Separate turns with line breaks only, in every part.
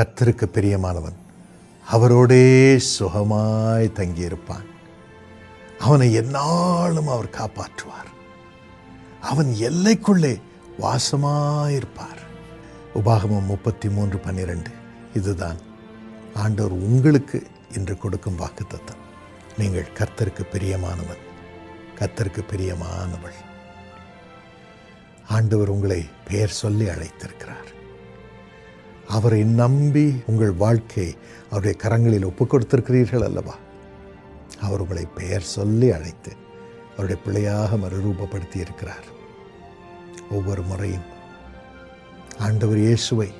கர்த்தருக்கு பிரியமானவன். அவரோடே சுகமாய் தங்கியிருப்பான். அவனை எந்நாளும் அவர் காப்பாற்றுவார். அவன் எல்லைக்குள்ளே வாசமாயிருப்பார். உபாகமம் முப்பத்தி மூன்று பன்னிரெண்டு. இதுதான் ஆண்டவர் உங்களுக்கு இன்று கொடுக்கும் வாக்குத்தத்தம். நீங்கள் கர்த்தருக்கு பிரியமானவன். கர்த்தருக்கு பிரியமானவள். ஆண்டவர் உங்களை பெயர் சொல்லி அழைத்திருக்கிறார். அவரை நம்பி உங்கள் வாழ்க்கை அவருடைய கரங்களில் ஒப்புக் கொடுத்திருக்கிறீர்கள் அல்லவா? அவர் உங்களை பெயர் சொல்லி அழைத்து அவருடைய பிள்ளையாக மறுரூபப்படுத்தி இருக்கிறார் ஒவ்வொரு முறையும் ஆண்டவர் இயேசுவை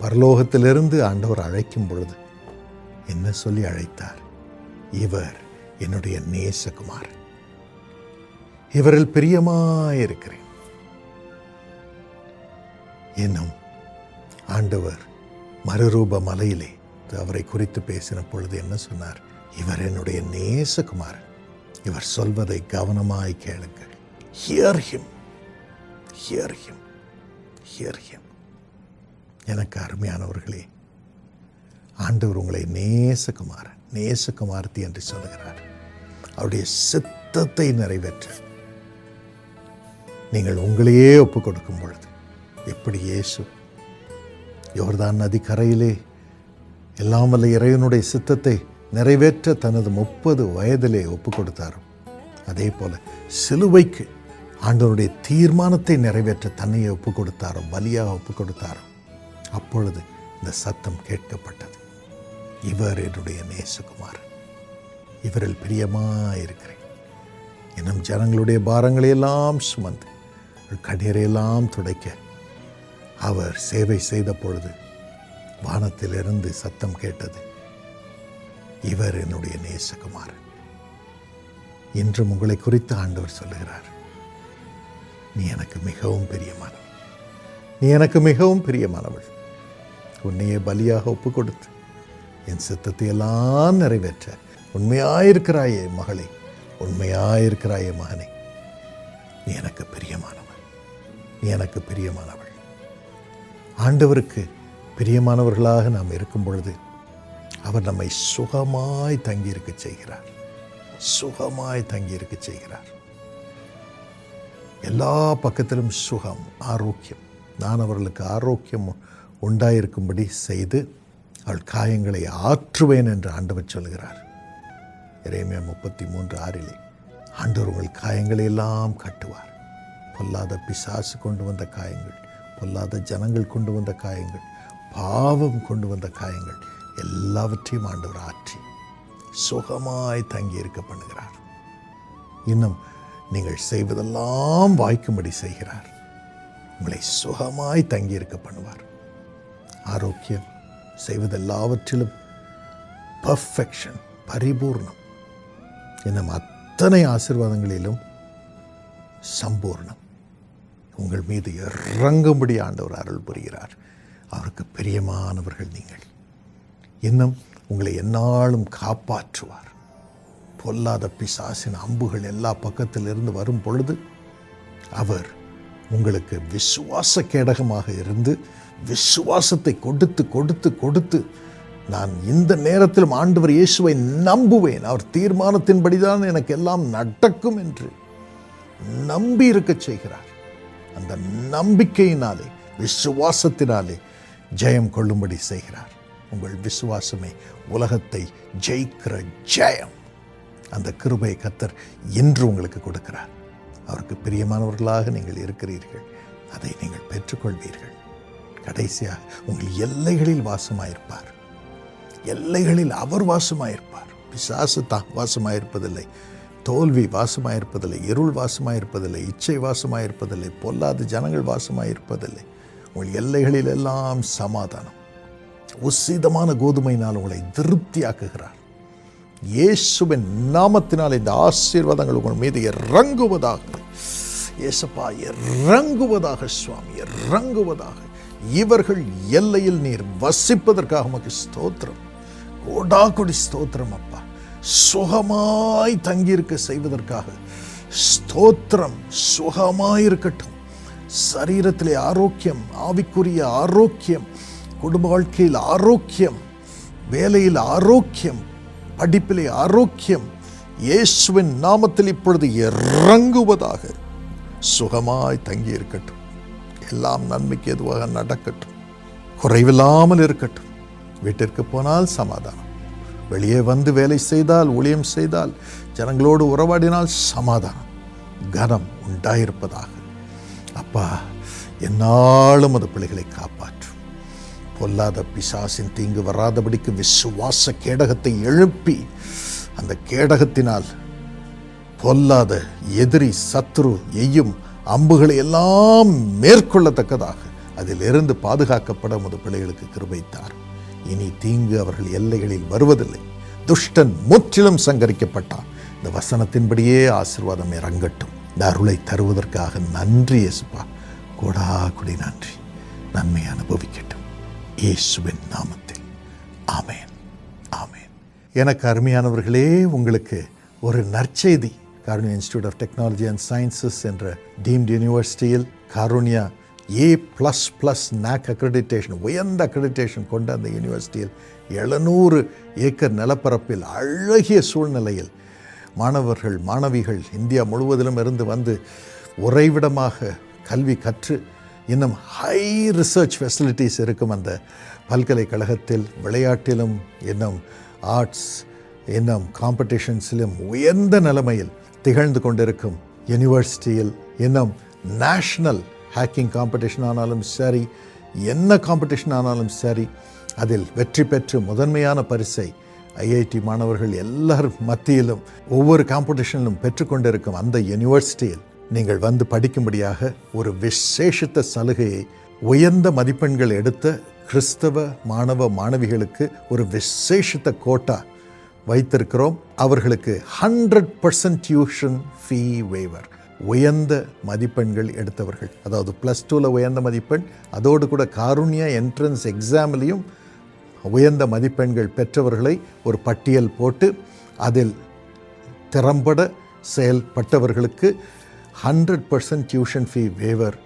பரலோகத்திலிருந்து ஆண்டவர் அழைக்கும் பொழுது என்ன சொல்லி அழைத்தார்? இவர் என்னுடைய நேசகுமார். இவரில் பிரியமாயிருக்கிறேன். என்னும் ஆண்டவர் மறுரூப மலையிலே அவரை குறித்து பேசின பொழுது என்ன சொன்னார்? இவர் என்னுடைய நேசகுமாரன். இவர் சொல்வதை கவனமாய் கேளுங்கள். Hear him hear him hear him எனக்கு அருமையானவர்களே ஆண்டவர் உங்களை நேசகுமாரன் நேசகுமாரத்தி என்று சொல்லுகிறார். அவருடைய சித்தத்தை நிறைவேற்ற. நீங்கள் உங்களையே ஒப்புக் கொடுக்கும் பொழுது எப்படி இயேசு யோர்தான் நதிக்கரையிலே எல்லாம் வல்ல இறைவனுடைய சித்தத்தை நிறைவேற்ற தனது முப்பது வயதிலே ஒப்பு கொடுத்தார் அதே போல சிலுவைக்கு ஆண்டவனுடைய தீர்மானத்தை நிறைவேற்ற தன்னையை ஒப்பு கொடுத்தாரோ பலியாக ஒப்பு கொடுத்தாரோ அப்பொழுது இந்த சத்தம் கேட்கப்பட்டது. இவர் என்னுடைய நேசுகுமார். இவரில் பிரியமாயிருக்கிறேன் இன்னும் ஜனங்களுடைய பாரங்களையெல்லாம் சுமந்து கண்ணீரையெல்லாம் துடைக்க அவர் சேவை செய்த பொழுது வானத்திலிருந்து சத்தம் கேட்டது இவர் என்னுடைய நேசகுமாரன். இன்றும் உங்களை குறித்து ஆண்டவர் சொல்லுகிறார் நீ எனக்கு மிகவும் பிரியமானவள். நீ எனக்கு மிகவும் பிரியமானவள். உன்னையே பலியாக ஒப்பு கொடுத்து என் சித்தத்தை எல்லாம் நிறைவேற்ற உண்மையாயிருக்கிறாயே மகளே உண்மையாயிருக்கிறாயே மகனே. நீ எனக்கு பிரியமானவள். நீ எனக்கு பிரியமானவள். ஆண்டவருக்கு பிரியமானவர்களாக நாம் இருக்கும் பொழுது அவர் நம்மை சுகமாய் தங்கியிருக்க செய்கிறார். சுகமாய் தங்கியிருக்க செய்கிறார். எல்லா பக்கத்திலும் சுகம் ஆரோக்கியம். நான் அவர்களுக்கு ஆரோக்கியம் உண்டாயிருக்கும்படி செய்து அவள் காயங்களை ஆற்றுவேன் என்று ஆண்டவர் சொல்கிறார். இறைமையா முப்பத்தி மூன்று ஆறிலே ஆண்டவர் உங்கள் காயங்களை எல்லாம் கட்டுவார். பொல்லாத பிசாசு கொண்டு வந்த காயங்கள் பொல்லாத ஜனங்கள் கொண்டு வந்த காயங்கள் பாவம் கொண்டு வந்த காயங்கள் எல்லாவற்றையும் ஆண்டவர் ஆற்றி சுகமாய் தங்கி இருக்க பண்ணுகிறார். இன்னும் நீங்கள் செய்வதெல்லாம் வாய்க்கும்படி செய்கிறார். உங்களை சுகமாய் தங்கி இருக்க பண்ணுவார். ஆரோக்கியம் செய்வதெல்லாவற்றிலும் பர்ஃபெக்ஷன் பரிபூர்ணம். இன்னும் அத்தனை ஆசிர்வாதங்களிலும் சம்பூர்ணம். உங்கள் மீது இறங்கும்படி ஆண்டவர் அருள் புரிகிறார். அவருக்கு பிரியமானவர்கள் நீங்கள். இன்னும் உங்களை எந்நாளும் காப்பாற்றுவார். பொல்லாத பிசாசின் அம்புகள் எல்லா பக்கத்திலிருந்து வரும் பொழுது அவர் உங்களுக்கு விசுவாச கேடகமாக இருந்து விசுவாசத்தை கொடுத்து கொடுத்து கொடுத்து நான் இந்த நேரத்திலும் ஆண்டவர் இயேசுவை நம்புவேன். அவர் தீர்மானத்தின்படிதான் எனக்கு எல்லாம் நடக்கும் என்று நம்பி இருக்கச் செய்கிறார். அந்த நம்பிக்கையினாலே விசுவாசத்தினாலே ஜெயம் கொள்ளும்படி செய்கிறார். உங்கள் விசுவாசமே உலகத்தை ஜெயிக்கிற ஜெயம். அந்த கிருபை கத்தர் இன்று உங்களுக்கு கொடுக்கிறார். அவருக்கு பிரியமானவர்களாக நீங்கள் இருக்கிறீர்கள். அதை நீங்கள் பெற்றுக்கொள்வீர்கள். கடைசியாக உங்கள் எல்லைகளில் வாசமாயிருப்பார். எல்லைகளில் அவர் வாசமாயிருப்பார். பிசாசு தான் வாசமாயிருப்பதில்லை. தோல்வி வாசமாயிருப்பதில்லை இருள் வாசமாயிருப்பதில்லை இச்சை வாசமாயிருப்பதில்லை பொல்லாத ஜனங்கள் வாசமாயிருப்பதில்லை. உங்கள் எல்லைகளில் எல்லாம் சமாதானம். உசிதமான கோதுமையினால் உங்களை திருப்தியாக்குகிறார். இயேசுவின் நாமத்தினால் இந்த ஆசீர்வாதங்கள் உங்கள் மீது இறங்குவதாக. இயேசப்பா இறங்குவதாக சுவாமி இறங்குவதாக. இவர்கள் எல்லையில் நீர் வசிப்பதற்காக உமக்கு ஸ்தோத்திரம். கோடா கொடி ஸ்தோத்திரம் அப்பா. சுகமாய் தங்கியிருக்க செய்வதற்காக. ஸ்தோத்திரம் சுகமாயிருக்கட்டும். சரீரத்திலே ஆரோக்கியம் ஆவிக்குரிய ஆரோக்கியம் குடும்ப வாழ்க்கையில் ஆரோக்கியம் வேலையில் ஆரோக்கியம் படிப்பிலே ஆரோக்கியம் இயேசுவின் நாமத்தில் இப்பொழுது இறங்குவதாக சுகமாய் தங்கி இருக்கட்டும் எல்லாம் நன்மைக்கு எதுவாக நடக்கட்டும். குறைவில்லாமல் இருக்கட்டும். வீட்டிற்கு போனால் சமாதானம். வெளியே வந்து வேலை செய்தால் ஊழியம் செய்தால் ஜனங்களோடு உறவாடினால் சமாதானம் கனம் உண்டாயிருப்பதாக. அப்பா என்னாலும் அது பிள்ளைகளை காப்பாற்றும். பொல்லாத பிசாசின் தீங்கு வராதபடிக்கு விசுவாச கேடகத்தை எழுப்பி அந்த கேடகத்தினால் பொல்லாத எதிரி சத்ரு எய்யும் அம்புகளை எல்லாம் மேற்கொள்ளத்தக்கதாக அதிலிருந்து பாதுகாக்கப்பட முது பிள்ளைகளுக்கு கிருபைத்தார் இனி தீங்கு அவர்கள் எல்லைகளில் வருவதில்லை. துஷ்டன் முற்றிலும் சங்கரிக்கப்பட்டான். இந்த வசனத்தின்படியே ஆசிர்வாதம் இறங்கட்டும். இந்த அருளை தருவதற்காக நன்றி இயேசுப்பா. கொடா கொடி நன்றி. நன்மை அனுபவிக்கட்டும். இயேசுவின் நாமத்தில். ஆமேன். ஆமேன். எனக்கு அருமையானவர்களே உங்களுக்கு ஒரு நற்செய்தி. Karunya institute of technology and sciences என்ற டீம்டு யூனிவர்சிட்டியில் Karunya A plus plus NAAC accreditation உயர்ந்த அக்ரெடிட்டேஷன் கொண்ட அந்த யூனிவர்சிட்டியில் எழுநூறு ஏக்கர் நிலப்பரப்பில் அழகிய சூழ்நிலையில் மாணவர்கள் மாணவிகள் இந்தியா முழுவதிலும் இருந்து வந்து உறைவிடமாக கல்வி கற்று இன்னும் ஹை ரிசர்ச் ஃபெசிலிட்டிஸ் இருக்கும் அந்த பல்கலைக்கழகத்தில் விளையாட்டிலும் இன்னும் ஆர்ட்ஸ் இன்னும் காம்படிஷன்ஸிலும் உயர்ந்த நிலைமையில் திகழ்ந்து கொண்டிருக்கும் யூனிவர்சிட்டியில் இன்னும் நேஷ்னல் ஹேக்கிங் காம்படிஷன் ஆனாலும் சரி என்ன காம்படிஷன் ஆனாலும் சரி அதில் வெற்றி பெற்று முதன்மையான பரிசை ஐஐடி மாணவர்கள் எல்லார் மத்தியிலும் ஒவ்வொரு காம்படிஷனிலும் பெற்றுக்கொண்டிருக்கும் அந்த யூனிவர்சிட்டியில் நீங்கள் வந்து படிக்கும்படியாக ஒரு விசேஷித்த சலுகையை உயர்ந்த மதிப்பெண்கள் எடுத்த கிறிஸ்தவ மாணவ மாணவிகளுக்கு ஒரு விசேஷித்த கோட்டா வைத்திருக்கிறோம். அவர்களுக்கு hundred percent tuition fee waiver உயர்ந்த மதிப்பெண்கள் எடுத்தவர்கள். அதாவது ப்ளஸ் டூவில் உயர்ந்த மதிப்பெண் அதோடு கூட காருண்யா என்ட்ரன்ஸ் எக்ஸாம்லேயும் உயர்ந்த மதிப்பெண்கள் பெற்றவர்களை ஒரு பட்டியல் போட்டு அதில் திறம்பட செயல்பட்டவர்களுக்கு hundred percent tuition fee waiver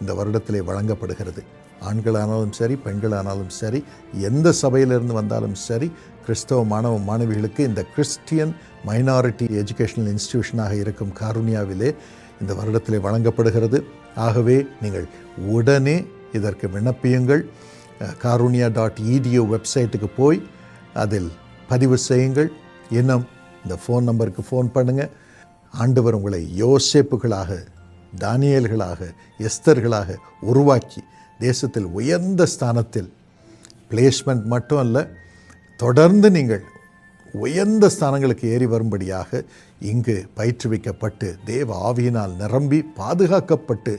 இந்த வருடத்திலே வழங்கப்படுகிறது. ஆண்களானாலும் சரி பெண்களானாலும் சரி எந்த சபையிலிருந்து வந்தாலும் சரி கிறிஸ்தவ மாணவ மாணவிகளுக்கு இந்த கிறிஸ்டியன் மைனாரிட்டி எஜுகேஷனல் இன்ஸ்டிடியூஷனாக இருக்கும் காருண்யாவிலே இந்த வருடத்தில் வழங்கப்படுகிறது. ஆகவே நீங்கள் உடனே இதற்கு விண்ணப்பியுங்கள். காரூனியா டாட் இடிஓ வெப்சைட்டுக்கு போய் அதில் பதிவு செய்யுங்கள். இன்னும் இந்த ஃபோன் நம்பருக்கு ஃபோன் பண்ணுங்கள் ஆண்டவர் உங்களை யோசேப்புகளாக தானியல்களாக எஸ்தர்களாக உருவாக்கி தேசத்தில் உயர்ந்த ஸ்தானத்தில் பிளேஸ்மெண்ட் மட்டும் அல்ல தொடர்ந்து நீங்கள் உயர்ந்த ஸ்தானங்களுக்கு ஏறி வரும்படியாக இங்கு பயிற்றுவிக்கப்பட்டு தேவ ஆவியினால் நிரம்பி பாதுகாக்கப்பட்டு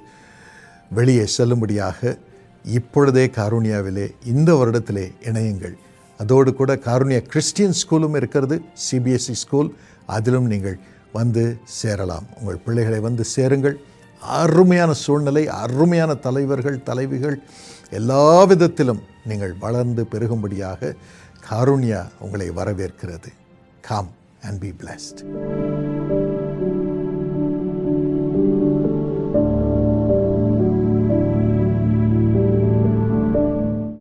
வெளியே செல்லும்படியாக இப்பொழுதே காருண்யாவிலே இந்த வருடத்திலே இணையுங்கள். அதோடு கூட காருண்யா கிறிஸ்டியன் ஸ்கூலும் இருக்கிறது சிபிஎஸ்இ ஸ்கூல். அதிலும் நீங்கள் வந்து சேரலாம். உங்கள் பிள்ளைகளை வந்து சேருங்கள். அருமையான சூழ்நிலை அருமையான தலைவர்கள் தலைவிகள் எல்லா விதத்திலும் நீங்கள் வளர்ந்து பெருகும்படியாக காருண்யா உங்களை வரவேற்கிறது. Come and be blessed